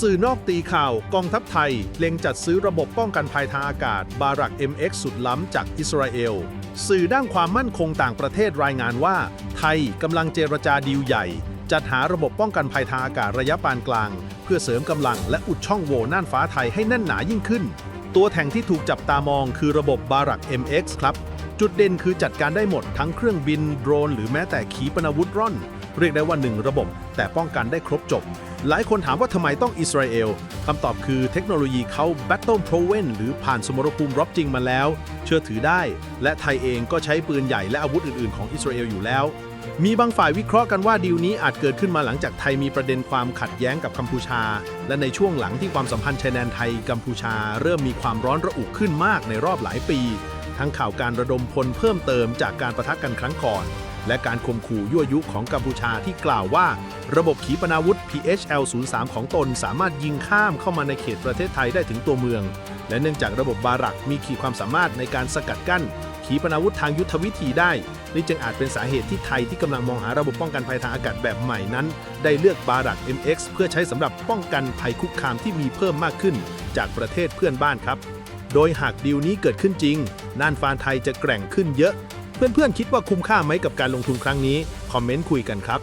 สื่อนอกตีข่าวกองทัพไทย เล็งจัดซื้อระบบป้องกันภัยทางอากาศ บารัก MX สุดล้ำจากอิสราเอล สื่อด้านความมั่นคงต่างประเทศรายงานว่า ไทยกำลังเจรจาดีลใหญ่ จัดหาระบบป้องกันภัยทางอากาศระยะปานกลาง เพื่อเสริมกำลังและอุดช่องโหว่น่านฟ้าไทยให้แน่นหนายิ่งขึ้น ตัวแทงที่ถูกจับตามองคือระบบบารัก MX ครับ จุดเด่นคือจัดการได้หมดทั้งเครื่องบินโดรน หรือแม้แต่ขีปนาวุธร่อน เรียกได้ว่าหนึ่งระบบ แต่ป้องกันได้ครบจบ หลายคนถามว่าทำไมต้องอิสราเอลคำตอบคือเทคโนโลยีเขา Battle Proven หรือผ่านสมรภูมิรบจริงมาแล้ว เชื่อถือได้ และไทยเองก็ใช้ปืนใหญ่และอาวุธอื่นๆของอิสราเอลอยู่แล้ว มีบางฝ่ายวิเคราะห์กันว่าดีลนี้อาจเกิดขึ้นมาหลังจากไทยมีประเด็นความขัดแย้งกับกัมพูชา และในช่วงหลังที่ความสัมพันธ์ชายแดนไทยกัมพูชา เริ่มมีความร้อนระอุขึ้นมากในรอบหลายปี ทั้งข่าวการระดมพลเพิ่มเติมจากการประทะกันครั้งก่อน และการข่มขู่ยั่วยุของกัมพูชาที่กล่าวว่า ระบบขีปนาวุธ PHL-03 ของตนสามารถยิงข้ามเข้ามาในเขตประเทศไทยได้ถึงตัวเมือง และเนื่องจากระบบบารักมีขีดความสามารถในการสกัดกั้น ขีปนาวุธทางยุทธวิธีได้ นี่จึงอาจเป็นสาเหตุที่ไทยที่กำลังมองหาระบบป้องกันภัยทางอากาศแบบใหม่นั้น ได้เลือกบารัก MX เพื่อใช้สำหรับป้องกันภัยคุกคามที่มีเพิ่มมากขึ้น จากประเทศเพื่อนบ้านครับ โดยหากดีลนี้เกิดขึ้นจริง น่านฟ้าไทยจะแกร่งขึ้นเยอะ เพื่อนๆคิดว่าคุ้มค่าไหมกับการลงทุนครั้งนี้ คอมเมนต์คุยกันครับ